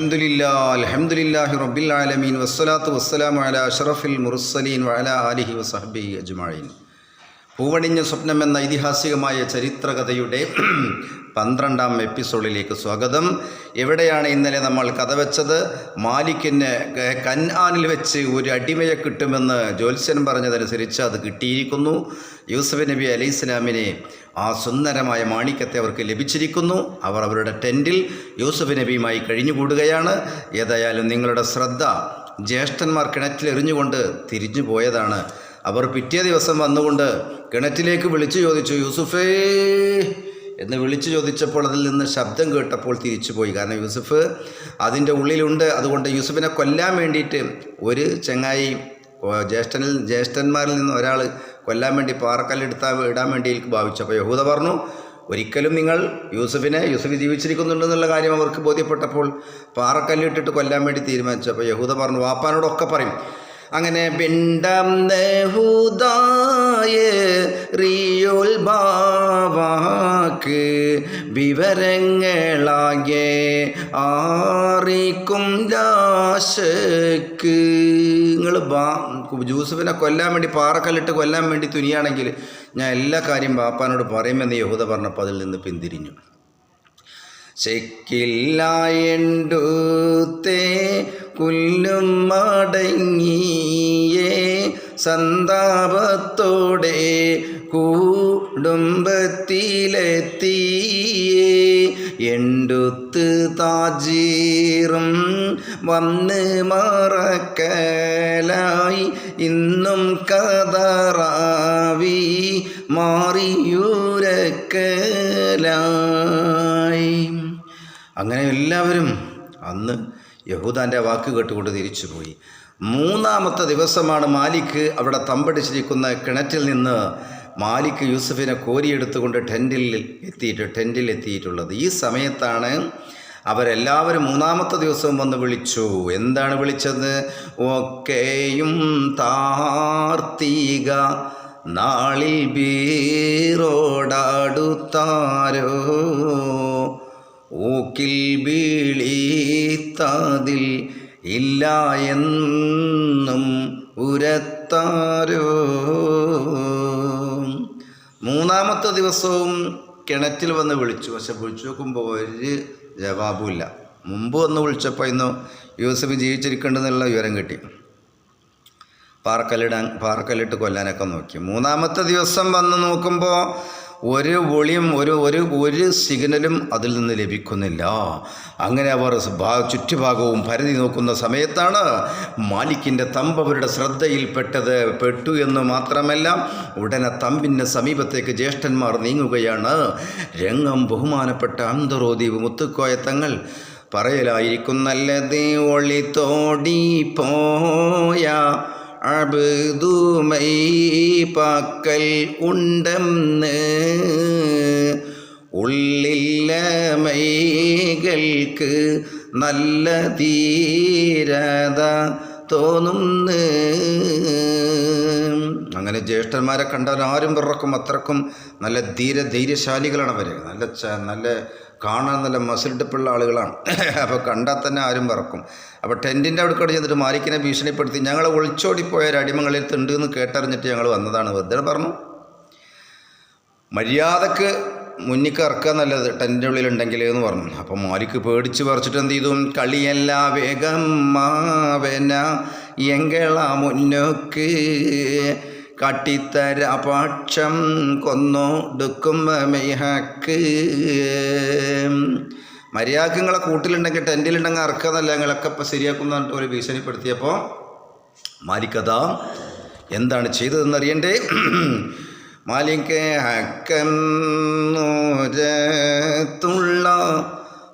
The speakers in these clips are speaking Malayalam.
അൽഹംദുലില്ലാ അൽഹംദുലില്ലാഹി റബ്ബിൽ ആലമീൻ വസ്സലാത്തു വസ്സലാമു അലാ അഷ്റഫിൽ മുർസലീൻ വഅലാ ആലിഹി വസഹബി അജ്മഈൻ. പൂവണിഞ്ഞ സ്വപ്നം എന്ന ഐതിഹാസികമായ ചരിത്രകഥയുടെ പന്ത്രണ്ടാം എപ്പിസോഡിലേക്ക് സ്വാഗതം. എവിടെയാണ് ഇന്നലെ നമ്മൾ കഥ വെച്ചത്? മാലിക്കിന് കന്നാനിൽ വെച്ച് ഒരു അടിമയെ കിട്ടുമെന്ന് ജ്യോത്സ്യൻ പറഞ്ഞതനുസരിച്ച് അത് കിട്ടിയിരിക്കുന്നു. യൂസഫ് നബി അലി ഇസ്ലാമിനെ ആ സുന്ദരമായ മാണിക്യത്തെ അവർക്ക് ലഭിച്ചിരിക്കുന്നു. അവർ അവരുടെ ടെന്റിൽ യൂസഫ് നബിയുമായി കഴിഞ്ഞുകൂടുകയാണ്. ഏതായാലും നിങ്ങളുടെ ശ്രദ്ധ ജ്യേഷ്ഠന്മാർ കിണറ്റിലെറിഞ്ഞുകൊണ്ട് തിരിഞ്ഞു പോയതാണ് അവർ പിറ്റേ ദിവസം വന്നുകൊണ്ട് കിണറ്റിലേക്ക് വിളിച്ചു ചോദിച്ചു യൂസുഫേ എന്ന് വിളിച്ചു ചോദിച്ചപ്പോൾ അതിൽ നിന്ന് ശബ്ദം കേട്ടപ്പോൾ തിരിച്ചുപോയി കാരണം യൂസുഫ് അതിന്റെ ഉള്ളിലുണ്ട്. അതുകൊണ്ട് യൂസുഫിനെ കൊല്ലാൻ വേണ്ടിയിട്ട് ഒരു ചങ്ങായി ജ്യേഷ്ഠനിൽ ജ്യേഷ്ഠന്മാരിൽ നിന്ന് ഒരാൾ കൊല്ലാൻ വേണ്ടി പാറക്കല്ലെടുത്താ ഇടാൻ വേണ്ടി ഭാവിച്ചു. അപ്പോൾ യഹൂദ പറഞ്ഞു ഒരിക്കലും നിങ്ങൾ യൂസഫിനെ യൂസഫ് ജീവിച്ചിരിക്കുന്നുണ്ടെന്നുള്ള കാര്യം അവർക്ക് ബോധ്യപ്പെട്ടപ്പോൾ പാറക്കല്ലിട്ടിട്ട് കൊല്ലാൻ വേണ്ടി തീരുമാനിച്ചു. അപ്പോൾ യഹൂദ പറഞ്ഞു വാപ്പാനോടൊക്കെ പറയും അങ്ങനെ പിണ്ടം നെഹൂദായ റിയോൽ ബാവാക്ക് വിവരങ്ങളാകെ ആറിക്കും ദാശക്ക് നിങ്ങൾ ബാ ജൂസഫിനെ കൊല്ലാൻ വേണ്ടി പാറക്കല്ലിട്ട് കൊല്ലാൻ വേണ്ടി തുനിയാണെങ്കിൽ ഞാൻ എല്ലാ കാര്യം ബാപ്പാനോട് പറയുമെന്ന് യഹൂദ പറഞ്ഞപ്പോൾ അതിൽ നിന്ന് പിന്തിരിഞ്ഞു. ചെക്കില്ലായണ്ടൂത്തേ കുല്ലും മടങ്ങിയേ സന്താപത്തോടെ കുടുംബത്തിലെത്തിയേ. എണ്ടുത്ത് താജീറും വന്ന് മറക്കലായി. ഇന്നും കതറാവി മാറിയൂരക്കലായി. അങ്ങനെ എല്ലാവരും അന്ന് യഹൂദാന്റെ വാക്ക് കേട്ടുകൊണ്ട് തിരിച്ചുപോയി. മൂന്നാമത്തെ ദിവസമാണ് മാലിക്ക് അവിടെ തമ്പടിച്ചിരിക്കുന്ന കിണറ്റിൽ നിന്ന് മാലിക് യൂസഫിനെ കോരിയെടുത്തുകൊണ്ട് ടെന്റിൽ എത്തിയിട്ട് ടെന്റിൽ എത്തിയിട്ടുള്ളത്. ഈ സമയത്താണ് അവരെല്ലാവരും മൂന്നാമത്തെ ദിവസവും വന്ന് വിളിച്ചു. എന്താണ് വിളിച്ചത്? ഒക്കെയും താർത്തീക നാളിൽ ബീറോടാടുത്താരോ ഊക്കിൽ ബീളിത്താതിൽ ഇല്ല എന്നും ഉരത്താരോ? മൂന്നാമത്തെ ദിവസവും കിണറ്റിൽ വന്ന് വിളിച്ചു. പക്ഷെ വിളിച്ചു നോക്കുമ്പോൾ ഒരു ജവാബുമില്ല. മുമ്പ് വന്ന് വിളിച്ചപ്പോൾ ഇന്ന് യൂസഫ് ജീവിച്ചിരിക്കേണ്ടെന്നുള്ള വിവരം കിട്ടി. പാറക്കല്ലിടാൻ പാറക്കല്ലിട്ട് കൊല്ലാനൊക്കെ നോക്കി. മൂന്നാമത്തെ ദിവസം വന്ന് നോക്കുമ്പോൾ ഒരു ഒളിയും ഒരു ഒരു ഒരു സിഗ്നലും അതിൽ നിന്ന് ലഭിക്കുന്നില്ല. അങ്ങനെ അവർ ചുറ്റുഭാഗവും പരതി നോക്കുന്ന സമയത്താണ് മാലിക്കിന്റെ തമ്പ് അവരുടെ ശ്രദ്ധയിൽപ്പെട്ടത്. പെട്ടു എന്ന് മാത്രമല്ല ഉടനെ തമ്പിന്റെ സമീപത്തേക്ക് ജ്യേഷ്ഠന്മാർ നീങ്ങുകയാണ്. രംഗം ബഹുമാനപ്പെട്ട അന്തറോദീപ് മുത്തുക്കോയ തങ്ങൾ പറയലായിരിക്കുന്നല്ലത് തോടി പോയ അബുദുമൈ പാക്കൽ ഉണ്ടെന്ന്. ഉള്ളില്ലമൈകൾക്ക് നല്ല ധീരത തോന്നുന്നു. അങ്ങനെ ജ്യേഷ്ഠന്മാരെ കണ്ടാൽ ആരും പിറക്കും അത്രക്കും നല്ല ധീര ധൈര്യശാലികളാണ് അവർ നല്ല നല്ല കാണാൻ നല്ല മസിലിട്ടിപ്പുള്ള ആളുകളാണ്. അപ്പോൾ കണ്ടാൽ തന്നെ ആരും പറക്കും അപ്പോൾ ടെന്റിന്റെ അവിടെ കടി ചെന്നിട്ട് മാലിക്കിനെ ഭീഷണിപ്പെടുത്തി ഞങ്ങൾ ഒളിച്ചോടിപ്പോയ പോയ അടിമകളിൽ ഉണ്ട് എന്ന് കേട്ടറിഞ്ഞിട്ട് ഞങ്ങൾ വന്നതാണ്. വെറുതെ പറഞ്ഞു. മര്യാദയ്ക്ക് മുന്നിക്ക് ഇറക്കുക നല്ലത് ടെന്റിന്റെ ഉള്ളിലുണ്ടെങ്കിൽ എന്ന് പറഞ്ഞു. അപ്പോൾ മാലിക്ക് പേടിച്ച് പറിച്ചിട്ട് എന്ത് ചെയ്തു? കളിയല്ല വേഗം മാവേന എങ്കള മുന്നോക്ക്? കാട്ടിത്തര പക്ഷം കൊന്നോടുക്കും മെയ്ഹക്ക്. മര്യാദയ്ക്ക് നിങ്ങളെ കൂട്ടിലുണ്ടെങ്കിൽ ടെന്റിലുണ്ടെങ്കിൽ ഇറക്കാന്നല്ല നിങ്ങളൊക്കെ ഇപ്പം ശരിയാക്കുന്ന പറഞ്ഞിട്ട് ഒരു ഭീഷണിപ്പെടുത്തിയപ്പോൾ മാലിക്കഥ എന്താണ് ചെയ്തതെന്നറിയണ്ടേ? മാലിക്ക ഹക്കന്നൂരത്തുള്ള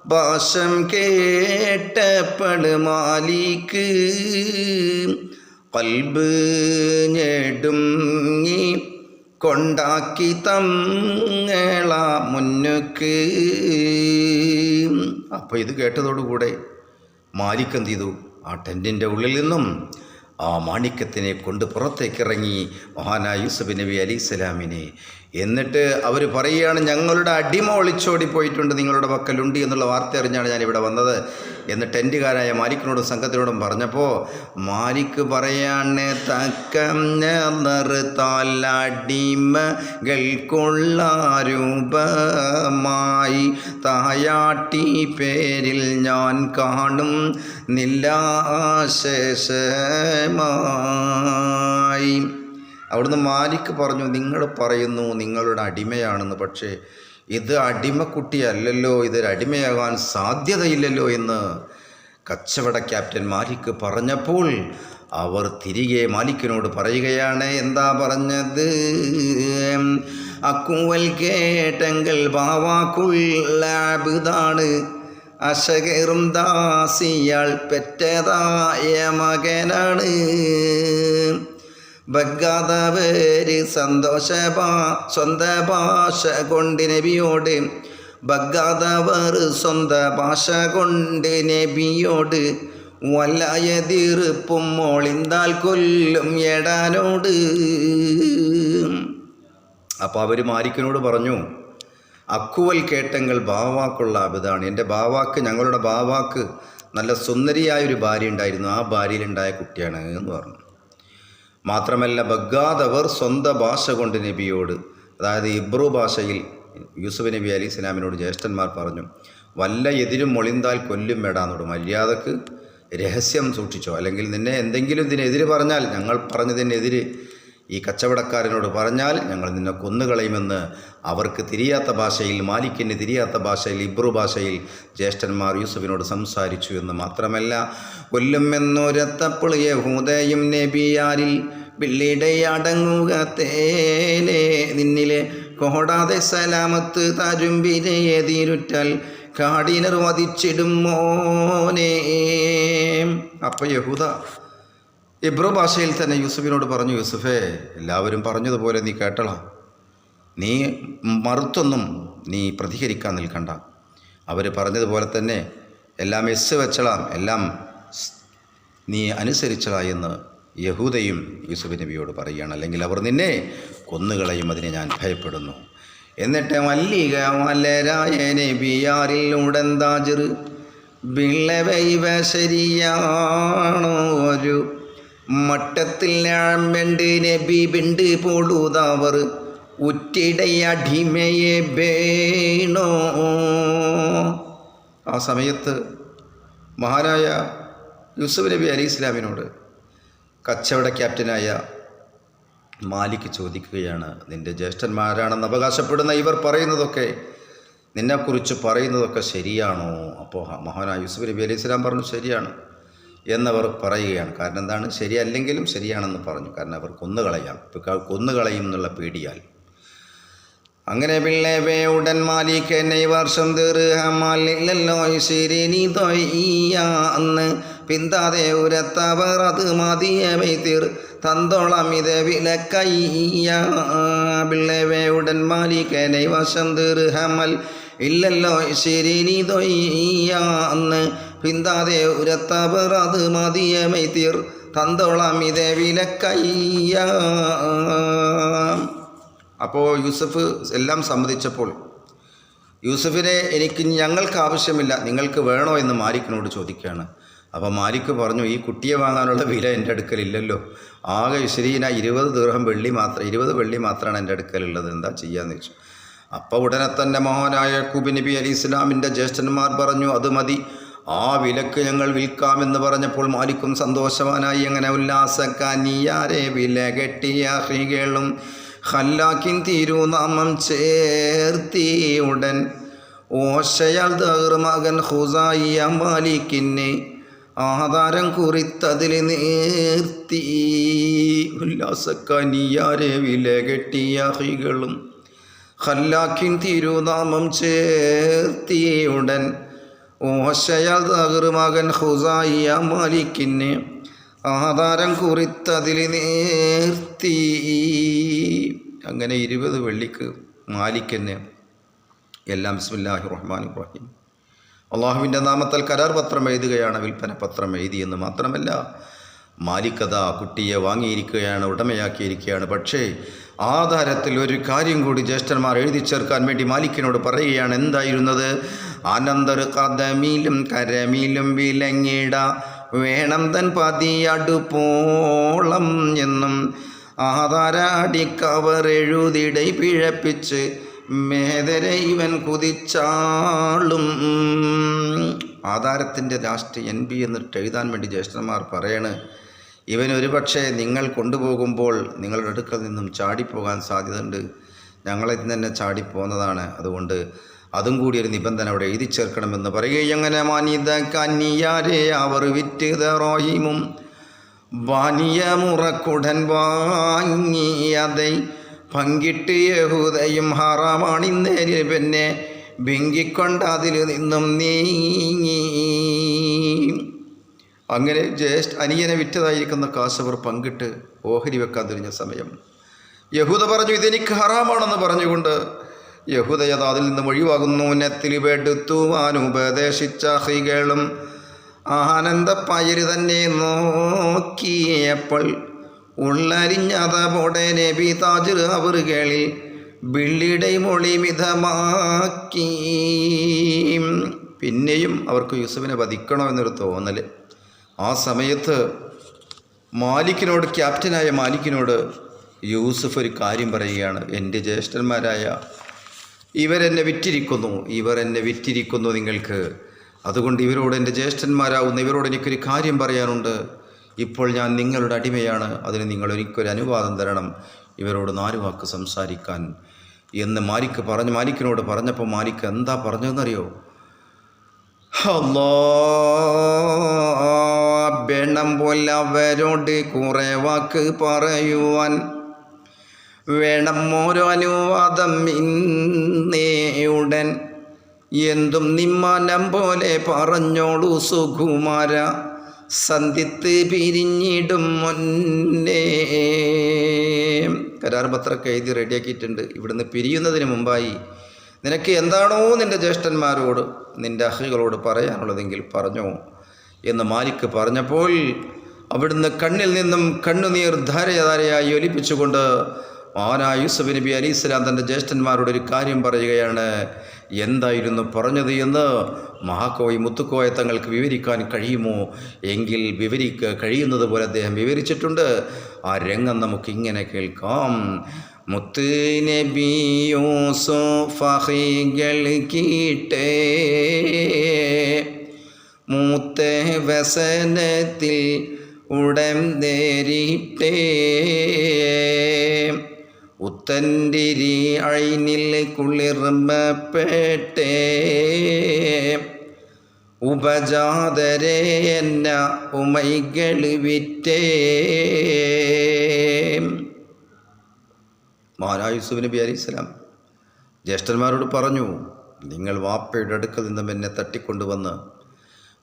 ഭാഷം കേട്ടപ്പട് മാലിക്ക് കൽബ് ഞെടുങ്ങി കൊണ്ടാക്കി തങ്ങള മുന്നുക്ക്. അപ്പോൾ ഇത് കേട്ടതോടുകൂടെ മാലിക് ചെയ്തു? ആ ടെന്റിന്റെ ഉള്ളിൽ നിന്നും ആ മാണിക്യത്തിനെ കൊണ്ട് പുറത്തേക്കിറങ്ങി മഹാനായ യൂസഫ് നബി അലി സ്വലാമിനെ എന്നിട്ട് അവർ പറയുകയാണ് ഞങ്ങളുടെ അടിമ ഒളിച്ചോടി പോയിട്ടുണ്ട് നിങ്ങളുടെ പക്കലുണ്ട് എന്നുള്ള വാർത്ത അറിഞ്ഞാണ് ഞാൻ ഇവിടെ വന്നത്. എന്ന് ടെന്റുകാരായ മാലിക്കിനോടും സംഘത്തിനോടും പറഞ്ഞപ്പോൾ മാലിക്ക് പറയാണ് തക്കം അടിമകൾക്കുള്ള രൂപമായി തായാട്ടി പേരിൽ ഞാൻ കാണും നില്ലാശേഷമായി അവിടുന്ന് മാലിക് പറഞ്ഞു നിങ്ങൾ പറയുന്നു നിങ്ങളുടെ അടിമയാണെന്ന്. പക്ഷേ ഇത് അടിമക്കുട്ടിയല്ലല്ലോ ഇതൊരു അടിമയാകാൻ സാധ്യതയില്ലല്ലോ എന്ന് കച്ചവട ക്യാപ്റ്റൻ മാലിക് പറഞ്ഞപ്പോൾ അവർ തിരികെ മാലിക്കിനോട് പറയുകയാണ് എന്താ പറഞ്ഞത്? അക്കുവൽ കേട്ടെങ്കിൽ ബാവാക്കുള്ളതാണ് അശകേറും ദാസിയാൾ പെറ്റതായ മകനാണ്. ബഗ്ഗാദവര് സന്തോഷ ഭാ സ്വന്ത ഭാഷ കൊണ്ട് നബിയോട് ബഗ്ഗാദവർ സ്വന്ത ഭാഷ കൊണ്ട് നബിയോട് വല്ലായ തീർപ്പും മോളിന്താൽ കൊല്ലും എടാനോട്. അപ്പോൾ അവർ മാരിക്കനോട് പറഞ്ഞു അക്കുവൽ കേട്ടങ്ങൾ ബാവാക്കുള്ള അബിതാണ്. എന്റെ ബാവാക്ക് ഞങ്ങളുടെ ബാവാക്ക് നല്ല സുന്ദരിയായ ഒരു ഭാര്യ ഉണ്ടായിരുന്നു ആ ഭാര്യയിലുണ്ടായ കുട്ടിയാണ് എന്ന് പറഞ്ഞു. മാത്രമല്ല ബഗ്ഗാദവർ സ്വന്ത ഭാഷ കൊണ്ട് നബിയോട് അതായത് ഇബ്രു ഭാഷയിൽ യൂസുഫ് നബി അലി ഇസ്ലാമിനോട് ജ്യേഷ്ഠന്മാർ പറഞ്ഞു വല്ല എതിരും മൊളിന്താൽ കൊല്ലും വേടാന്നോട് മര്യാദയ്ക്ക് രഹസ്യം സൂക്ഷിച്ചോ? അല്ലെങ്കിൽ നിന്നെ എന്തെങ്കിലും ഇതിനെതിര് പറഞ്ഞാൽ ഞങ്ങൾ പറഞ്ഞതിനെതിര് ഈ കച്ചവടക്കാരനോട് പറഞ്ഞാൽ ഞങ്ങൾ നിന്നെ കൊന്നുകളയുമെന്ന് അവർക്ക് തിരിയാത്ത ഭാഷയിൽ മാലിക്കിന് തിരിയാത്ത ഭാഷയിൽ ഇബ്രു ഭാഷയിൽ ജ്യേഷ്ഠന്മാർ യൂസുഫിനോട് സംസാരിച്ചു എന്ന് മാത്രമല്ല കൊല്ലുമെന്നൊരത്തപ്പോൾ യഹൂദയും നബിയാരിൽ പിള്ളിയുടെ അടങ്ങുക തേനെ നിന്നിലെ കോടാതെ സലാമത്ത് തരുമ്പിനെ തീരുറ്റൽ കാടിനർ വധിച്ചിടും മോനേ. അപ്പം യഹൂദ ഇബ്രോ ഭാഷയിൽ തന്നെ യൂസുഫിനോട് പറഞ്ഞു യൂസുഫേ എല്ലാവരും പറഞ്ഞതുപോലെ നീ കേട്ടള. നീ മറുത്തൊന്നും നീ പ്രതികരിക്കാൻ നിൽക്കണ്ട. അവർ പറഞ്ഞതുപോലെ തന്നെ എല്ലാം എസ് വെച്ചളാം എല്ലാം നീ അനുസരിച്ചളാ എന്ന് യഹൂദയും യൂസുഫ് നബിയോട് പറയുകയാണ്. അല്ലെങ്കിൽ അവർ നിന്നെ കൊന്നുകളയും അതിനെ ഞാൻ ഭയപ്പെടുന്നു. എന്നിട്ട് മല്ലിക മലരായ നബിയാറിൽ ഉടന്താജിർ വിളവൈവ ശരിയാണോ ഒരു മട്ടത്തിൽ ആമ്പണ്ട് നബി ബിണ്ട് പൊളുതവർ ഉറ്റിടയടിമയെ വേണോ? ആ സമയത്ത് മഹാനായ യൂസുഫ് നബി അലി ഇസ്ലാമിനോട് കച്ചവട ക്യാപ്റ്റനായ മാലിക് ചോദിക്കുകയാണ് നിന്റെ ജ്യേഷ്ഠന്മാരാണെന്ന് അവകാശപ്പെടുന്ന ഇവർ പറയുന്നതൊക്കെ നിന്നെക്കുറിച്ച് പറയുന്നതൊക്കെ ശരിയാണോ? അപ്പോൾ മഹാനായ യൂസുഫ് നബി അലി ഇസ്ലാം പറഞ്ഞു ശരിയാണ്. എന്നവർ പറയുകയാണ്. കാരണം എന്താണ്? ശരിയല്ലെങ്കിലും ശരിയാണെന്ന് പറഞ്ഞു. കാരണം അവർ കൊന്നുകളയാം ഇപ്പം കൊന്നുകളയും എന്നുള്ള പേടിയാൽ. അങ്ങനെ പിള്ളേവേ ഉടൻ മാലിക്കനെ വർഷം തീർഹമാലില്ലല്ലോ ശരിനി തൊയ്യാന്ന് പിന്താതെ ഉരത്തവർ അത് മതിയവൈ തീർ. തന്തോളം ഇത് വിലക്കയ്യ. പിള്ളേവേ ഉടൻ മാലിക്കനെ വർഷം തീർഹമൽ ഇല്ലല്ലോ ശരിനി തൊയ്യാന്ന് പിന്താതെ ഉരത്തവർ അത് മതിയവൈ തീർ. തന്തോളം ഇതേ വിലക്കയ്യ. അപ്പോൾ യൂസഫ് എല്ലാം സമ്മതിച്ചപ്പോൾ യൂസഫിനെ എനിക്ക് ഞങ്ങൾക്ക് ആവശ്യമില്ല നിങ്ങൾക്ക് വേണോ എന്ന് മാലിക്കിനോട് ചോദിക്കുകയാണ്. അപ്പോൾ മാലിക്ക് പറഞ്ഞു ഈ കുട്ടിയെ വാങ്ങാനുള്ള വില എന്റെ അടുക്കലില്ലല്ലോ ആകെ ശരീന ഇരുപത് ദീർഘം വെള്ളി മാത്രം ഇരുപത് വെള്ളി മാത്രമാണ് എന്റെ അടുക്കലുള്ളത് എന്താ ചെയ്യാന്ന് വെച്ചു അപ്പോൾ ഉടനെ തന്നെ മഹാനായ കുബിനബി അലി ഇസ്ലാമിന്റെ ജ്യേഷ്ഠന്മാർ പറഞ്ഞു അത് മതി. ആ വിലക്ക് ഞങ്ങൾ വിൽക്കാമെന്ന് പറഞ്ഞപ്പോൾ മാലിക്കും സന്തോഷവാനായി അങ്ങനെ ഉല്ലാസക്കാനിയാരെ വില കെട്ടിയ ഹൃകളും ഹല്ലാക്കിൻ തിരുനാമം ചേർത്തി ഉടൻ. ഓശയാൽ ദഹർമകൻ ഹുസായിയ മാലിക്കിന് ആധാരം കുറിത്തതിൽ നേർത്തി. ഉല്ലാസക്കാനിയാരെ വില കെട്ടിയ ഹ്രീകളും ഹല്ലാക്കിൻ തിരുനാമം ചേർത്തി ഉടൻ. ഓശയാൽ മകൻ ഹുസായിയ മാലിക്കിന് ആധാരം കുറിത്തതിൽ നേർത്തി. അങ്ങനെ ഇരുപത് വെള്ളിക്ക് മാലിക്കന് എല്ലാം ബിസ്മില്ലാഹി റഹ്മാൻ റഹീം. അള്ളാഹുവിന്റെ നാമത്തിൽ കരാർ പത്രം എഴുതുകയാണ് വിൽപ്പന പത്രം എഴുതിയെന്ന് മാത്രമല്ല മാലിക്കഥ കുട്ടിയെ വാങ്ങിയിരിക്കുകയാണ് ഉടമയാക്കിയിരിക്കുകയാണ്. പക്ഷേ ആധാരത്തിൽ ഒരു കാര്യം കൂടി ജ്യേഷ്ഠന്മാർ എഴുതി ചേർക്കാൻ വേണ്ടി മാലിക്കിനോട് പറയുകയാണ് എന്തായിരുന്നത്? ആനന്ദർ കഥമിലും കരമിലും വിലങ്ങിട. വേണം തൻ പതിയടുപ്പോളം എന്നും ആധാരാടി കവർ എഴുതിടை പിഴപ്പിച്ച് മേതരെ ഇവൻ കുതിച്ചാളും. ആധാരത്തിന്റെ ലാസ്റ്റ് എൻ ബി എന്നിട്ട് എഴുതാൻ വേണ്ടി ജ്യേഷ്ഠന്മാർ പറയണ് ഇവൻ ഒരുപക്ഷെ നിങ്ങൾ കൊണ്ടുപോകുമ്പോൾ നിങ്ങളുടെ അടുക്കൽ നിന്നും ചാടിപ്പോകാൻ സാധ്യതയുണ്ട്. ഞങ്ങളിന്ന് തന്നെ ചാടിപ്പോന്നതാണ് അതുകൊണ്ട് അതും കൂടി ഒരു നിബന്ധന അവിടെ എഴുതി ചേർക്കണമെന്ന് പറയുകയും അങ്ങനെ മാനിത കന്നിയാരെ അവർ വിറ്റ് റോഹിമും വാനിയ മുറക്കുടൻ വാങ്ങിയതൈ പങ്കിട്ട് യഹൂദയും ഹറാമാണിന്നേരിൽ പിന്നെ ബിങ്കിക്കൊണ്ട് അതിൽ നിന്നും നീങ്ങി. അങ്ങനെ ജ്യേഷ്ഠ അനിയനെ വിറ്റതായിരിക്കുന്ന കാശവർ പങ്കിട്ട് ഓഹരി വെക്കാൻ തിരിഞ്ഞ സമയം. യഹൂദ പറഞ്ഞു ഇതെനിക്ക് ഹറാമാണെന്ന് പറഞ്ഞുകൊണ്ട് യഹൂദയത അതിൽ നിന്ന് ഒഴിവാകുന്നു. നെത്തിലിപെടുത്തുവാൻ ഉപദേശിച്ച ഹൈകളും ആനന്ദപ്പയര് തന്നെ നോക്കിയപ്പോൾ ഉള്ളരിഞ്ഞതോടെ നബി താജ് അവറുകളിൽ ബിള്ളിയുടെ മൊളി മിതമാക്കി. പിന്നെയും അവർക്ക് യൂസഫിനെ വധിക്കണമെന്നൊരു തോന്നൽ ആ സമയത്ത് മാലിക്കിനോട് ക്യാപ്റ്റനായ മാലിക്കിനോട് യൂസഫ് ഒരു കാര്യം പറയുകയാണ്. എന്റെ ജ്യേഷ്ഠന്മാരായ ഇവരെന്നെ വിറ്റിരിക്കുന്നു. ഇവർ എന്നെ വിറ്റിരിക്കുന്നു നിങ്ങൾക്ക്. അതുകൊണ്ട് ഇവരോട് എന്റെ ജ്യേഷ്ഠന്മാരാവുന്ന ഇവരോട് എനിക്കൊരു കാര്യം പറയാനുണ്ട്. ഇപ്പോൾ ഞാൻ നിങ്ങളുടെ അടിമയാണ്. അതിന് നിങ്ങൾ എനിക്കൊരു അനുവാദം തരണം. ഇവരോട് നാല് വാക്ക് സംസാരിക്കാൻ. എന്ന് മാലിക്ക് പറഞ്ഞു മാലിക്കിനോട് പറഞ്ഞപ്പോൾ മാലിക്ക് എന്താ പറഞ്ഞതെന്നറിയോ? അല്ലോ വേണം പോലെ അവരോട് കുറെ വാക്ക് പറയുവാൻ വേണം ഓരോ അനുവാദം ഇന്നേയുടൻ. എന്തും നിമ്മാനം പോലെ പറഞ്ഞോളൂ സുകുമാര. സന്ധിത്ത് പിരിഞ്ഞിടും മുന്നേ. കരാർ പത്രമൊക്കെ എഴുതി റെഡിയാക്കിയിട്ടുണ്ട്. ഇവിടുന്ന് പിരിയുന്നതിന് മുമ്പായി. നിനക്ക് എന്താണോ നിന്റെ ജ്യേഷ്ഠന്മാരോട് നിന്റെ അഹികളോട് പറയാനുള്ളതെങ്കിൽ പറഞ്ഞോ എന്ന് മാലിക്ക് പറഞ്ഞപ്പോൾ അവിടുന്ന് കണ്ണിൽ നിന്നും കണ്ണുനീർ ധാരയധാരയായി ഒലിപ്പിച്ചുകൊണ്ട് മഹാനായ യൂസഫ് നബി അലി ഇസ്ലാം തന്റെ ജ്യേഷ്ഠന്മാരോട് ഒരു കാര്യം പറയുകയാണ്? എന്തായിരുന്നു പറഞ്ഞത് എന്ന് മഹാക്കോയി മുത്തുക്കോയ തങ്ങൾക്ക് വിവരിക്കാൻ കഴിയുമോ? എങ്കിൽ വിവരിക്ക കഴിയുന്നത് പോലെ അദ്ദേഹം വിവരിച്ചിട്ടുണ്ട്. ആ രംഗം നമുക്ക് ഇങ്ങനെ കേൾക്കാം. മുത്ത് നബി യൂസുഫഹികൾ കീട്ടേ. മൂത്ത വസനത്തിൽ ഉടം നേരിട്ടേ. ഉത്തൻഡിരി അഴിനിൽ കുളിർമപ്പെട്ടേ ഉപജാതരെ എന്ന ഉമൈകൾ വിറ്റേ. മഹാനായ യൂസുഫ് നബി അലൈഹി സ്വലാം ജ്യേഷ്ഠന്മാരോട് പറഞ്ഞു നിങ്ങൾ വാപ്പയുടെ അടുക്കൽ നിന്നും എന്നെ തട്ടിക്കൊണ്ടുവന്ന്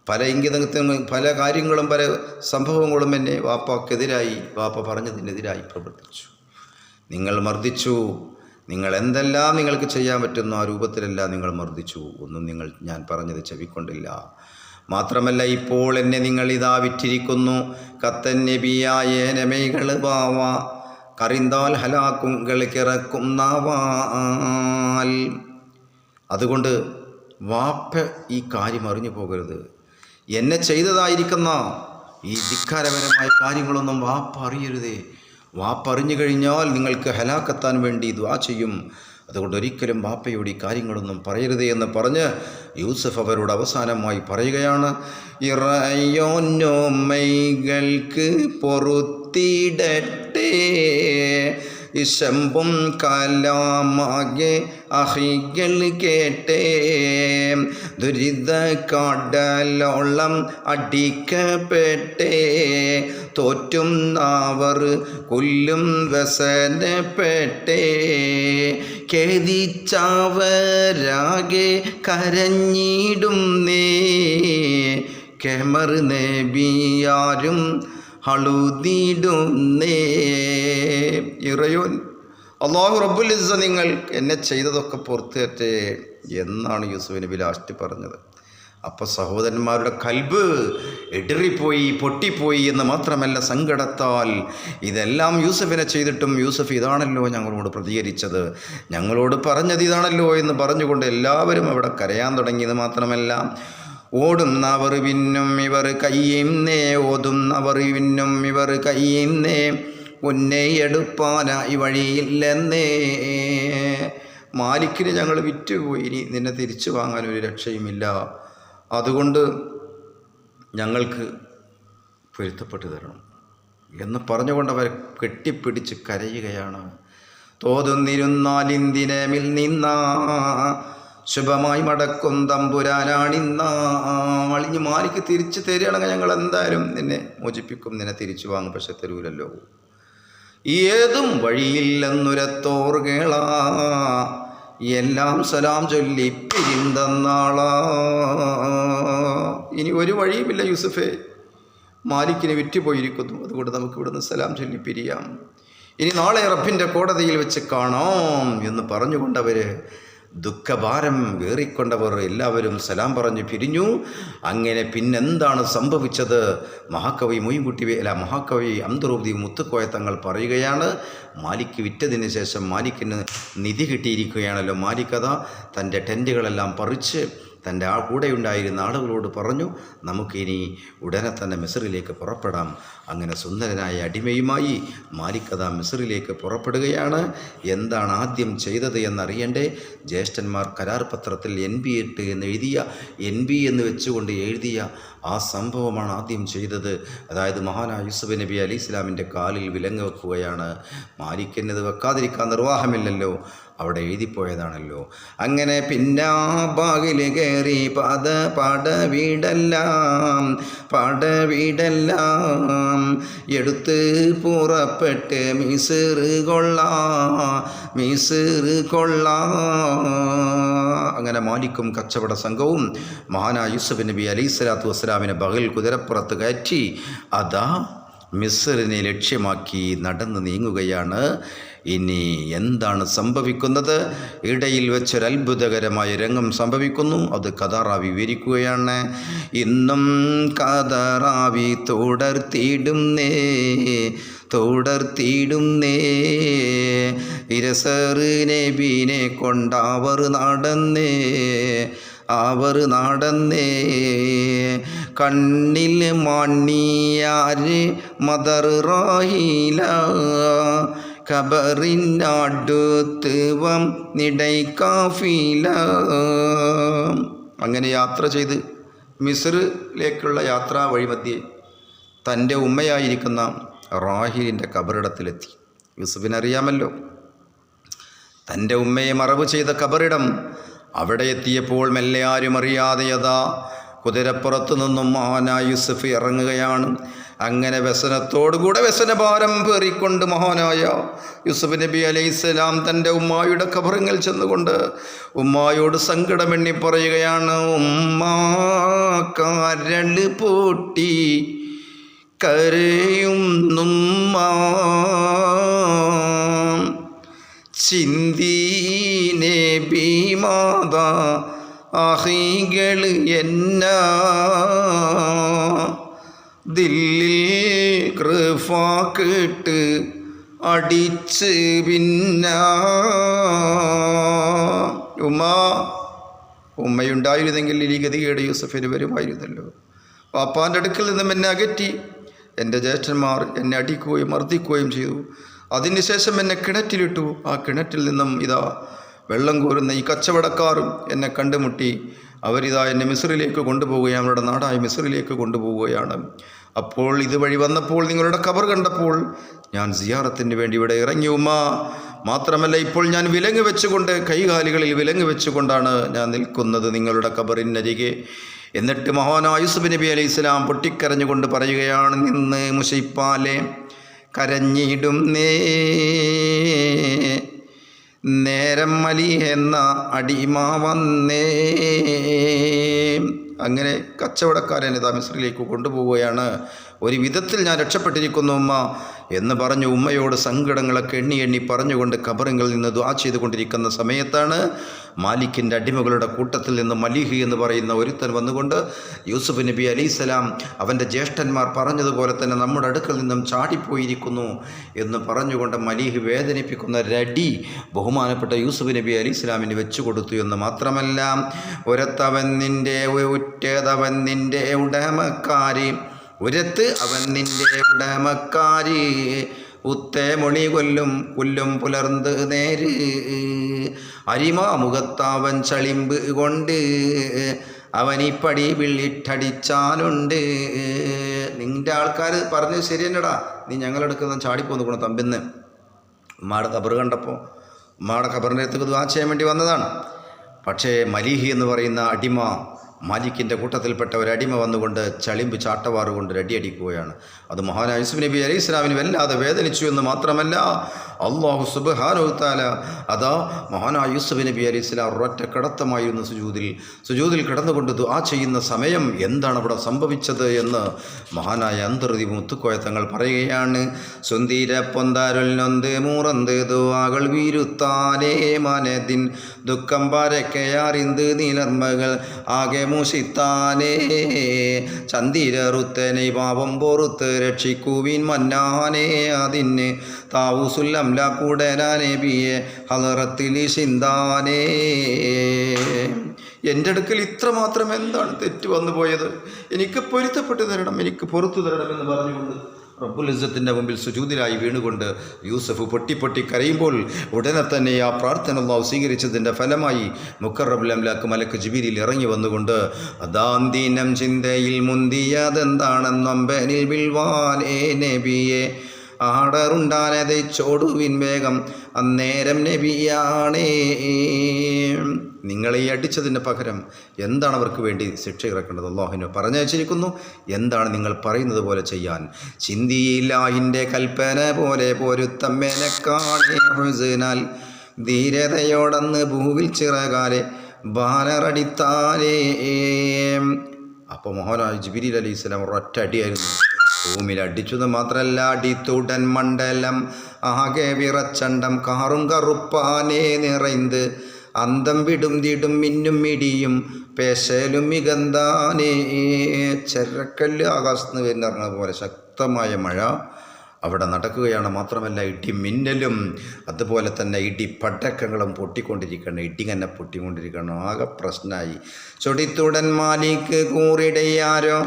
പല ഇംഗിതത്തിനും പല കാര്യങ്ങളും പല സംഭവങ്ങളും എന്നെ വാപ്പക്കെതിരായി വാപ്പ പറഞ്ഞതിനെതിരായി പ്രവർത്തിച്ചു. നിങ്ങൾ മർദ്ദിച്ചു. നിങ്ങൾ എന്തെല്ലാം നിങ്ങൾക്ക് ചെയ്യാൻ പറ്റുന്നു ആ രൂപത്തിലെല്ലാം നിങ്ങൾ മർദ്ദിച്ചു. ഒന്നും നിങ്ങൾ ഞാൻ പറഞ്ഞത് ചെവിക്കൊണ്ടില്ല. മാത്രമല്ല ഇപ്പോൾ എന്നെ നിങ്ങൾ ഇതാ വിറ്റിരിക്കുന്നു. കത്തൻ നബിയായ ബാവ കറിന്താൽ ഹലാക്കുങ്കൾ നാവാൽ. അതുകൊണ്ട് വാപ്പ ഈ കാര്യം അറിഞ്ഞു പോകരുത്. എന്നെ ചെയ്തതായിരിക്കുന്ന ഈ ധിക്കാരപരമായ കാര്യങ്ങളൊന്നും വാപ്പ അറിയരുതേ. വാപ്പ അറിഞ്ഞു കഴിഞ്ഞാൽ നിങ്ങൾക്ക് ഹലാക്കെത്താൻ വേണ്ടി ദ്വാ ചെയ്യും. അതുകൊണ്ട് ഒരിക്കലും വാപ്പയോട് ഈ കാര്യങ്ങളൊന്നും പറയരുതേ എന്ന് പറഞ്ഞ് യൂസഫ് അവരോട് അവസാനമായി പറയുകയാണ് ഇറയോന്നോമൈകൾക്ക് പൊറുത്തിടട്ടെ. ഇശമ്പും കലാമാകെ അഹികൾ കേട്ടേ. ദുരിത കടലോളം അടിക്കപ്പെട്ടേ. തോറ്റും നാവർ കൊല്ലും വ്യസനപ്പെട്ടേ. കേതിച്ചാവരാകെ കരഞ്ഞിടും നേ കെമർ നബിയാരും ഹളുതിടുന്നേ ഇറയോൻ അള്ളാഹു റബ്ബുൽ ഇസ്സ നിങ്ങൾ എന്നെ ചെയ്തതൊക്കെ പുറത്തേറ്റേ എന്നാണ് യൂസുഫ് നബി ലാസ്റ്റ് പറഞ്ഞത്. അപ്പോൾ സഹോദരന്മാരുടെ കൽബ് എടറിപ്പോയി പൊട്ടിപ്പോയി എന്ന് മാത്രമല്ല സങ്കടത്താൽ ഇതെല്ലാം യൂസഫിനെ ചെയ്തിട്ടും യൂസഫ് ഇതാണല്ലോ ഞങ്ങളോട് പ്രതികരിച്ചത്. ഞങ്ങളോട് പറഞ്ഞത് ഇതാണല്ലോ എന്ന് പറഞ്ഞുകൊണ്ട് എല്ലാവരും അവിടെ കരയാൻ തുടങ്ങിയത് മാത്രമല്ല ഓടുന്നവർ പിന്നും ഇവർ കയ്യേന്നേ ഓതുന്നവർ പിന്നും ഇവർ കയ്യേന്നേ ഉന്നെ എടുപ്പാനായി വഴിയില്ലെന്നേ. മാലിക്കിന് ഞങ്ങൾ വിറ്റുപോയി ഇനി നിന്നെ തിരിച്ചു വാങ്ങാൻ ഒരു രക്ഷയുമില്ല. അതുകൊണ്ട് ഞങ്ങൾക്ക് പൊരുത്തപ്പെട്ടു തരണം എന്ന് പറഞ്ഞുകൊണ്ട് അവർ കെട്ടിപ്പിടിച്ച് കരയുകയാണ്. തോതുന്നിരുന്നാലിന്തിനമിൽ നിന്ന ശുഭമായി മടക്കും തമ്പുരാനാണിന്ന അളിഞ്ഞ് മാലിക്ക് തിരിച്ചു തരികയാണെങ്കിൽ ഞങ്ങൾ എന്തായാലും നിന്നെ മോചിപ്പിക്കും. നിന്നെ തിരിച്ചു വാങ്ങും പക്ഷെ തരൂലല്ലോ. ഏതും വഴിയില്ലെന്നുരത്തോർ കേള. എല്ലാം സലാം ചൊല്ലി പിരിന്തന്നാളാ. ഇനി ഒരു വഴിയുമില്ല യൂസഫേ. മാലിക്കിന് വിറ്റുപോയിരിക്കുന്നു. അതുകൊണ്ട് നമുക്ക് ഇവിടുന്ന് സലാം ചൊല്ലി പിരിയാം. ഇനി നാളെ റബ്ബിന്റെ കോടതിയിൽ വെച്ച് കാണാം എന്ന് പറഞ്ഞുകൊണ്ടവർ ദുഃഖഭാരം വേറിക്കൊണ്ടവർ എല്ലാവരും സലാം പറഞ്ഞ് പിരിഞ്ഞു. അങ്ങനെ പിന്നെന്താണ് സംഭവിച്ചത്? മഹാകവി മൊയ്ൻകുട്ടി അല്ല മഹാകവി അന്തരൂപതി മുത്തുക്കോയ തങ്ങൾ പറയുകയാണ്. മാലിക്ക് വിറ്റതിന് ശേഷം മാലിക്കിന് നിധി കിട്ടിയിരിക്കുകയാണല്ലോ മാലിക്കഥ തന്റെ ടെന്റുകളെല്ലാം പറിച്ച് തന്റെ ആ കൂടെയുണ്ടായിരുന്ന ആളുകളോട് പറഞ്ഞു നമുക്കിനി ഉടനെ തന്നെ മിസറിലേക്ക് പുറപ്പെടാം. അങ്ങനെ സുന്ദരനായ അടിമയുമായി മാലിക്കഥ മിസറിലേക്ക് പുറപ്പെടുകയാണ്. എന്താണ് ആദ്യം ചെയ്തത് എന്നറിയണ്ടേ? ജ്യേഷ്ഠന്മാർ കരാർ പത്രത്തിൽ എൻ ബി എട്ട് എന്ന് എഴുതിയ എൻ ബി എന്ന് വെച്ചുകൊണ്ട് എഴുതിയ ആ സംഭവമാണ് ആദ്യം ചെയ്തത്. അതായത് മഹാനായ യൂസഫ് നബി അലി ഇസ്ലാമിന്റെ കാലിൽ വിലങ്ങ് വെക്കുകയാണ്. മാലിക്കിനത് വെക്കാതിരിക്കാൻ നിർവാഹമില്ലല്ലോ. അവിടെ എഴുതിപ്പോയതാണല്ലോ. അങ്ങനെ പിന്നാബാകിൽ കയറി പത പടവീടെല്ലാം പടവീടെല്ലാം. എടുത്ത് പുറപ്പെട്ട് മിസിർ കൊള്ളാ മിസിർ കൊള്ളാ. അങ്ങനെ മാലിക്കും കച്ചവട സംഘവും മഹാനായ യൂസുഫ് നബി അലൈഹി സ്വലാത്തു വസ്സലാമിനെ ബഹൽ കുതിരപ്പുറത്ത് കയറ്റി അതാ മിസ്റിനെ ലക്ഷ്യമാക്കി നടന്ന് നീങ്ങുകയാണ്. ഇനി എന്താണ് സംഭവിക്കുന്നത്? ഇടയിൽ വെച്ചൊരു അത്ഭുതകരമായ രംഗം സംഭവിക്കുന്നു. അത് കഥാറാവി വിവരിക്കുകയാണ്. ഇന്നും കഥാറാവി തുടർത്തിയിടുന്നേ തുടർത്തിയിടുന്നേ. ഇരസറ് നബീനെ കൊണ്ടവർ നടന്നേ അവർ നടന്നേ. കണ്ണിൽ മണ്ണിയാര് മദർ റാഹില ഖബറിനടുത്ത് നിടൈ കാഫീല. അങ്ങനെ യാത്ര ചെയ്ത് മിസ്റിലേക്കുള്ള യാത്രാ വഴിമധ്യേ തന്റെ ഉമ്മയായിരിക്കുന്ന റാഹിലിന്റെ കബറിടത്തിലെത്തി. യൂസുഫിനറിയാമല്ലോ തന്റെ ഉമ്മയെ മറവ് ചെയ്ത കബറിടം അവിടെ എത്തിയപ്പോൾ മെല്ലെ ആരും അറിയാതെയതാ കുതിരപ്പുറത്തു നിന്നും മഹാനായ യൂസുഫ് ഇറങ്ങുകയാണ്. അങ്ങനെ വ്യസനത്തോടുകൂടെ വ്യസനഭാരം പേറിക്കൊണ്ട് മഹാനായ യൂസഫ് നബി അലൈഹിസ്സലാം തന്റെ ഉമ്മായുടെ കബറിങ്ങൽ ചെന്നുകൊണ്ട് ഉമ്മായോട് സങ്കടമെണ്ണി പറയുകയാണ് ഉമ്മ കരൾ പൂട്ടി കരയുന്നുമ്മ. ചിന്തീനെ ഭീമാത അഹികൾ എന്ന? ദില്ലിൽ കൃഫാക്കിട്ട് അടിച്ച് പിന്ന. ഉമ്മ ഉമ്മയുണ്ടായിരുന്നെങ്കിൽ ഈ ഗതികേട് യൂസഫിന് വരുമായിരുന്നല്ലോ. പാപ്പാന്റെ അടുക്കൽ നിന്നും എന്നെ അകറ്റി. എന്റെ ജ്യേഷ്ഠന്മാർ എന്നെ അടിക്കുകയും മർദ്ദിക്കുകയും ചെയ്തു. അതിനുശേഷം എന്നെ കിണറ്റിലിട്ടു. ആ കിണറ്റിൽ നിന്നും ഇതാ വെള്ളം കോരുന്ന ഈ കച്ചവടക്കാരും എന്നെ കണ്ടുമുട്ടി. അവരിതാ എന്നെ മിസ്രിലേക്ക് കൊണ്ടുപോവുകയാണ്. അവരുടെ നാടായ മിസ്രിലേക്ക് കൊണ്ടുപോവുകയാണ്. അപ്പോൾ ഇതുവഴി വന്നപ്പോൾ നിങ്ങളുടെ കബർ കണ്ടപ്പോൾ ഞാൻ സിയാറത്തിന് വേണ്ടി ഇവിടെ ഇറങ്ങി. മാത്രമല്ല ഇപ്പോൾ ഞാൻ വിലങ്ങ് വെച്ചുകൊണ്ട് കൈകാലുകളിൽ വിലങ്ങ് വെച്ചുകൊണ്ടാണ് ഞാൻ നിൽക്കുന്നത് നിങ്ങളുടെ കബറിനരികെ എന്നിട്ട് മഹാനായ യൂസുഫ് നബി അലൈഹി ഇസ്ലാം പൊട്ടിക്കരഞ്ഞുകൊണ്ട് പറയുകയാണ് നിന്ന് മുഷയിപ്പാലെ കരഞ്ഞിടും നേ. നേരം മലി എന്ന അടിമ വന്നേ. അങ്ങനെ കച്ചവടക്കാരൻ ഇതാ മിസ്രിലേക്ക് കൊണ്ടുപോവുകയാണ്. ഒരു വിധത്തിൽ ഞാൻ രക്ഷപ്പെട്ടിരിക്കുന്നു ഉമ്മ. എന്ന് പറഞ്ഞു ഉമ്മയോട് സങ്കടങ്ങളൊക്കെ എണ്ണി എണ്ണി പറഞ്ഞുകൊണ്ട് കബറിങ്ങിൽ നിന്ന് ദ്വാ ചെയ്തുകൊണ്ടിരിക്കുന്ന സമയത്താണ് മാലിക്കിന്റെ അടിമകളുടെ കൂട്ടത്തിൽ നിന്ന് മലീഹി എന്ന് പറയുന്ന ഒരുത്തൻ വന്നുകൊണ്ട് യൂസുഫ് നബി അലൈസലാം അവന്റെ ജ്യേഷ്ഠന്മാർ പറഞ്ഞതുപോലെ തന്നെ നമ്മുടെ അടുക്കൽ നിന്നും ചാടിപ്പോയിരിക്കുന്നു എന്ന് പറഞ്ഞുകൊണ്ട് മലീഹ് വേദനിപ്പിക്കുന്ന രടി ബഹുമാനപ്പെട്ട യൂസുഫ് നബി അലി ഇസ്ലാമിന് വെച്ചു കൊടുത്തു എന്ന് മാത്രമല്ല ഒരത്തവൻ നിന്റെ ഒറ്റതവൻ നിന്റെ ഉടമക്കാരി ഉരത്ത് അവൻ നിന്റെ ഉടമക്കാരി. ഉത്തേ മൊളി കൊല്ലും പുല്ലും പുലർന്ന് നേര്. അരിമാമുഖത്താവൻ ചളിമ്പ് കൊണ്ട് അവനിപ്പടി വിള്ളിട്ടടിച്ചാലുണ്ട്. നിന്റെ ആൾക്കാർ പറഞ്ഞത് ശരി തന്നെടാ നീ ഞങ്ങളെടുക്കുന്ന ചാടിപ്പോന്ന് ഗുണം തമ്പിന്ന്. ഉമ്മാടെ ഖബർ കണ്ടപ്പോൾ ഉമ്മാടെ കബറിന്റെ അടുത്തേക്ക് ദ്വാ ചെയ്യാൻ വേണ്ടി വന്നതാണ്. പക്ഷേ മലീഹി എന്ന് പറയുന്ന അടിമ മാലിക്കിന്റെ കൂട്ടത്തിൽപ്പെട്ട ഒരു അടിമ വന്നുകൊണ്ട് ചളിമ്പ് ചാട്ടവാറുകൊണ്ട് രടിയടിക്കുകയാണ്. അത് മഹാനായ യൂസുഫ് നബി അലൈഹി ഇസ്ലാമിന് വല്ലാതെ വേദനിച്ചു എന്ന് മാത്രമല്ല അള്ളാഹു സുബാനോത്താല അതാ മഹാനായ യൂസുഫ് നബി അലി ഇസ്ലാം ഒരൊറ്റ കിടത്തമായിരുന്നു സുജൂതിൽ. സുജൂതിൽ കിടന്നുകൊണ്ട് ആ ചെയ്യുന്ന സമയം എന്താണ് അവിടെ സംഭവിച്ചത് എന്ന് മഹാനായ അന്തർതി മുത്തുക്കോയ തങ്ങൾ പറയുകയാണ്. സുന്ദീര പൊന്താരുൽ നൊന്ത് മൂറന്ത് ദുവാകൾ വീരുത്താനേ മനതിൻ. ദുഃഖം പരക്കയാറിന്ത് നീലർമ്മകൾ ആകെ മൂഷിത്താനേ ചന്ദിരറുത്തനെ പാപം പൊറുത്ത് രക്ഷിക്കുവിൻ മന്നാനേ അതിന്. താവൂസുല്ലം കൂടനാനേബിയെ ഹലറത്തിൽ ചിന്താനേ എന്റെ അടുക്കൽ ഇത്ര മാത്രം എന്താണ് തെറ്റ് വന്നു പോയത്? എനിക്ക് പൊരുത്തപ്പെട്ടു തരണം എനിക്ക് പുറത്തു തരണം എന്ന് പറഞ്ഞുകൊണ്ട് റബ്ബുൽ ഇസ്സത്തിന്റെ മുമ്പിൽ സുജൂതിലായി വീണുകൊണ്ട് യൂസഫ് പൊട്ടി പൊട്ടി കരയുമ്പോൾ ഉടനെ തന്നെ ആ പ്രാർത്ഥന അള്ളാഹു സ്വീകരിച്ചതിന്റെ ഫലമായി മുക്കറബുൽ അംലാക്ക് മലക്ക് ജിബിരിയിൽ ഇറങ്ങി വന്നുകൊണ്ട് അദാന്തീനം ചിന്തയിൽ മുന്തിയതെന്താണെന്നൊമ്പനിൽ വിൽവാനേ നബിയെ. ആടറുണ്ടാനതെ ചോടുവിൻ വേഗം. അന്നേരം നബിയാണേ. നിങ്ങളെ ഈ അടിച്ചതിന് പകരം എന്താണ് അവർക്ക് വേണ്ടി ശിക്ഷ ഇറക്കേണ്ടത്? പറഞ്ഞു പറഞ്ഞയച്ചിരിക്കുന്നു എന്താണ് നിങ്ങൾ പറയുന്നത് പോലെ ചെയ്യാൻ? ചിന്തിയില്ലാഹിന്റെ കൽപ്പന പോലെ പൊരുത്തമ്മേനക്കാണേനാൽ ധീരതയോടന്ന് ഭൂവിൽ ചിറകാലെ ബാലറടിത്താലേ. അപ്പോൾ മോഹനായ ജിബിരി അലി സ്വലാം ഒരൊറ്റ അടിയായിരുന്നു. ഭൂമിയിൽ മാത്രല്ല അടിത്തുടൻ മണ്ഡലം. ആകെ വിറച്ചണ്ടം കാറും കറുപ്പാനേ നിറൈന്ത് അന്തം വിടും തിടും മിന്നും മിടിയും പേശലും മികന്താനേ. ചെരക്കല്ല് ആകാശത്ത് നിന്ന് വരുന്ന പോലെ ശക്തമായ മഴ അവിടെ നടക്കുകയാണ്. മാത്രമല്ല ഇടി മിന്നലും അതുപോലെ തന്നെ ഇടി പടക്കങ്ങളും പൊട്ടിക്കൊണ്ടിരിക്കണം ഇടി തന്നെ പൊട്ടിക്കൊണ്ടിരിക്കണം ആകെ പ്രശ്നമായി. ചൊടിത്തുടൻ മാലിക്ക് കൂറിടയാരോ?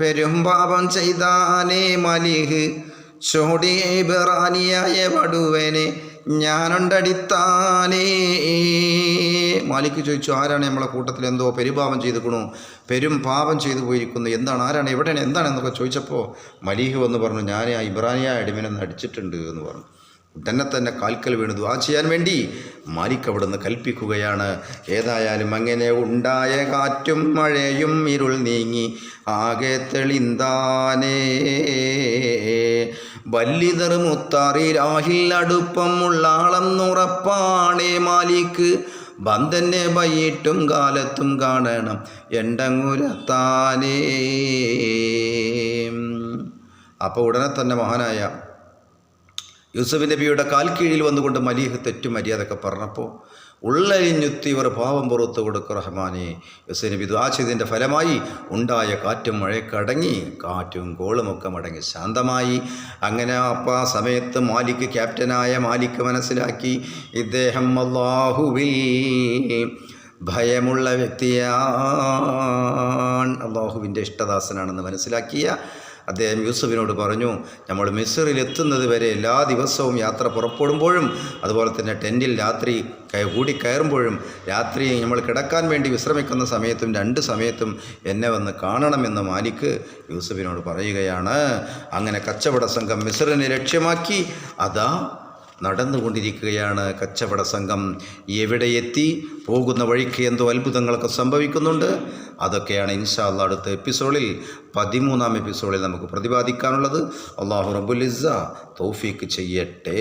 പെരുമ്പാപം ചെയ്താനേ മലിഹ്. ചോടിയേ ബറാനിയായ വടുവനെ ഞാനുണ്ടടിത്താനേ. മാലിക്ക് ചോദിച്ചു ആരാണ് നമ്മളെ കൂട്ടത്തിൽ എന്തോ പെരുപാപം ചെയ്തിക്കണു പെരും പാപം ചെയ്തു പോയിരിക്കുന്നു. എന്താണ്? ആരാണ്? എവിടെയാണ്? എന്താണ്? എന്നൊക്കെ ചോദിച്ചപ്പോൾ മലീഹ് വന്ന് പറഞ്ഞു ഞാൻ ആ ഇബ്രാനിയ അടിമനെന്ന് അടിച്ചിട്ടുണ്ട് എന്ന് പറഞ്ഞു. ഉടനെ തന്നെ കാൽക്കൽ വീണു ദുആ ചെയ്യാൻ വേണ്ടി മാലിക് അവിടുന്ന് കൽപ്പിക്കുകയാണ്. ഏതായാലും അങ്ങനെ ഉണ്ടായ കാറ്റും മഴയും ഇരുൾ നീങ്ങി ആകെ തെളിന്താനേ. വല്ലിതർ രാഹിൽ അടുപ്പമുള്ള ഉള്ളാളം നുറപ്പാണേ മാലിക്ക് ബന്ധനെ വൈകിട്ടും കാലത്തും കാണണം എണ്ടങ്ങുരത്താനേ. അപ്പോൾ ഉടനെ തന്നെ മഹാനായ യൂസഫ് നബിയുടെ കാൽ കീഴിൽ വന്നുകൊണ്ട് മലീഹ് തെറ്റു മര്യാദയൊക്കെ പറഞ്ഞപ്പോൾ ഉള്ളരിഞ്ഞുത്തി ഇവർ പാവം പുറത്ത് കൊടുക്കും റഹ്മാനെ. യൂസഫ് നബി ദുആ ഫലമായി ഉണ്ടായ കാറ്റും മഴയ്ക്കടങ്ങി കാറ്റും കോളുമൊക്കെ മടങ്ങി ശാന്തമായി. അങ്ങനെ അപ്പം ആ സമയത്ത് മാലിക് ക്യാപ്റ്റനായ മാലിക് മനസ്സിലാക്കി ഇദ്ദേഹം അള്ളാഹുവിൽ ഭയമുള്ള വ്യക്തിയാണ്. അള്ളാഹുവിന്റെ ഇഷ്ടദാസനാണെന്ന് മനസ്സിലാക്കിയ അദ്ദേഹം യൂസഫിനോട് പറഞ്ഞു നമ്മൾ മിസറിൽ എത്തുന്നത് വരെ എല്ലാ ദിവസവും യാത്ര പുറപ്പെടുമ്പോഴും അതുപോലെ തന്നെ ടെന്റിൽ രാത്രി കൂടി കയറുമ്പോഴും രാത്രി നമ്മൾ കിടക്കാൻ വേണ്ടി വിശ്രമിക്കുന്ന സമയത്തും രണ്ട് സമയത്തും എന്നെ വന്ന് കാണണമെന്ന് മാലിക്ക് യൂസഫിനോട് പറയുകയാണ്. അങ്ങനെ കച്ചവട സംഘം മിസറിനെ ലക്ഷ്യമാക്കി. അതാ നടന്നുകൊണ്ടിരിക്കുകയാണ് കച്ചവട സംഘം. എവിടെ എത്തി? പോകുന്ന വഴിക്ക് എന്തോ അത്ഭുതങ്ങളൊക്കെ സംഭവിക്കുന്നുണ്ട്. അതൊക്കെയാണ് ഇൻഷാല്ല അടുത്ത എപ്പിസോഡിൽ പതിമൂന്നാം എപ്പിസോഡിൽ നമുക്ക് പ്രതിപാദിക്കാനുള്ളത്. അള്ളാഹു റബുലിസ തൗഫീക്ക് ചെയ്യട്ടെ.